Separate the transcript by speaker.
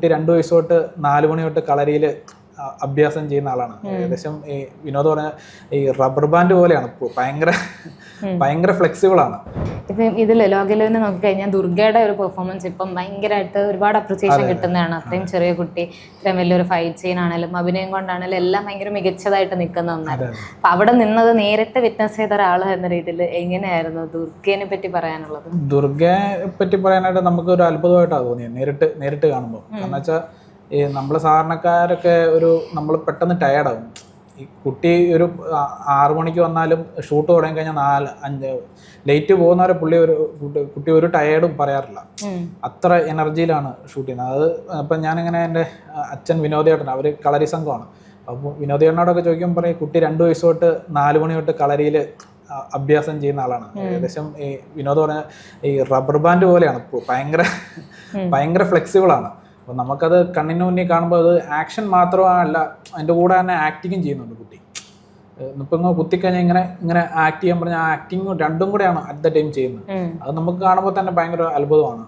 Speaker 1: കുട്ടി രണ്ടു വയസ്സ് തൊട്ട് നാല് മണി തൊട്ട് കളരിയിൽ അഭ്യാസം ചെയ്യുന്ന ആളാണ്. ഏകദേശം ഈ വിനോദ് പറഞ്ഞ ഈ റബ്ബർ ബാൻഡ് പോലെയാണ്. ഭയങ്കര ഭയങ്കര ഫ്ലെക്സിബിൾ ആണ്.
Speaker 2: ഇപ്പം ഇതിൽ ലോകലെവിനെ നോക്കിക്കഴിഞ്ഞാൽ ദുർഗയുടെ ഒരു പെർഫോമൻസ് ഇപ്പം ഭയങ്കരമായിട്ട് ഒരുപാട് അപ്രിസിയേഷൻ കിട്ടുന്നതാണ്. അത്രയും ചെറിയ കുട്ടി ഇത്രയും വലിയൊരു ഫൈറ്റ് സീൻ ആണെങ്കിലും അഭിനയം കൊണ്ടാണെങ്കിലും എല്ലാം ഭയങ്കര മികച്ചതായിട്ട് നിൽക്കുന്ന ഒന്നാണ്. അപ്പം അവിടെ നിന്നത് നേരിട്ട് വിറ്റ്നസ് ചെയ്ത ഒരാൾ എന്ന രീതിയിൽ എങ്ങനെയായിരുന്നു ദുർഗേനെ പറ്റി പറയാനുള്ളത്?
Speaker 1: ദുർഗയെ പറ്റി പറയാനായിട്ട് നമുക്ക് ഒരു അത്ഭുതമായിട്ടാണ് തോന്നിയത് നേരിട്ട് നേരിട്ട് കാണുമ്പോൾ. കാരണം വെച്ചാൽ ഈ നമ്മൾ സാധാരണക്കാരൊക്കെ ഒരു നമ്മൾ പെട്ടെന്ന് ടയർഡാകും കുട്ടി ഒരു ആറു മണിക്ക് വന്നാലും ഷൂട്ട് തുടങ്ങി കഴിഞ്ഞാൽ നാല് അഞ്ച് ലേറ്റ് പോകുന്നവരെ പുള്ളി ഒരു കുട്ടി- ഒരു ടയേർഡും പറയാറില്ല. അത്ര എനർജിയിലാണ് ഷൂട്ട് ചെയ്യുന്നത്. അത് അപ്പം ഞാനിങ്ങനെ എന്റെ അച്ഛൻ വിനോദേട്ടൻ അവർ കളരി സംഘമാണ്. അപ്പോൾ വിനോദേട്ടനോടൊക്കെ ചോദിക്കുമ്പോൾ പറയും കുട്ടി രണ്ട് വയസ്സ് തൊട്ട് നാല് മണി തൊട്ട് കളരിയിൽ അഭ്യാസം ചെയ്യുന്ന ആളാണ്. ഏകദേശം ഈ വിനോദ് പറഞ്ഞ ഈ റബ്ബർ ബാൻഡ് പോലെയാണ്. ഭയങ്കര ഭയങ്കര ഫ്ലെക്സിബിൾ ആണ്. അപ്പോൾ നമുക്കത് കണ്ണിന് മുന്നിൽ കാണുമ്പോൾ അത് ആക്ഷൻ മാത്രമല്ല അതിന്റെ കൂടെ തന്നെ ആക്ടിങ്ങും ചെയ്യുന്നുണ്ട് കുട്ടി. ഇപ്പം ഇങ്ങനെ കുത്തിക്കഴിഞ്ഞാൽ ഇങ്ങനെ ഇങ്ങനെ ആക്ട് ചെയ്യാൻ പറഞ്ഞാൽ ആക്ടിങ്ങും രണ്ടും കൂടെയാണ് അറ്റ് ദ ടൈം ചെയ്യുന്നത്. അത് നമുക്ക് കാണുമ്പോൾ തന്നെ ഭയങ്കര അത്ഭുതമാണ്.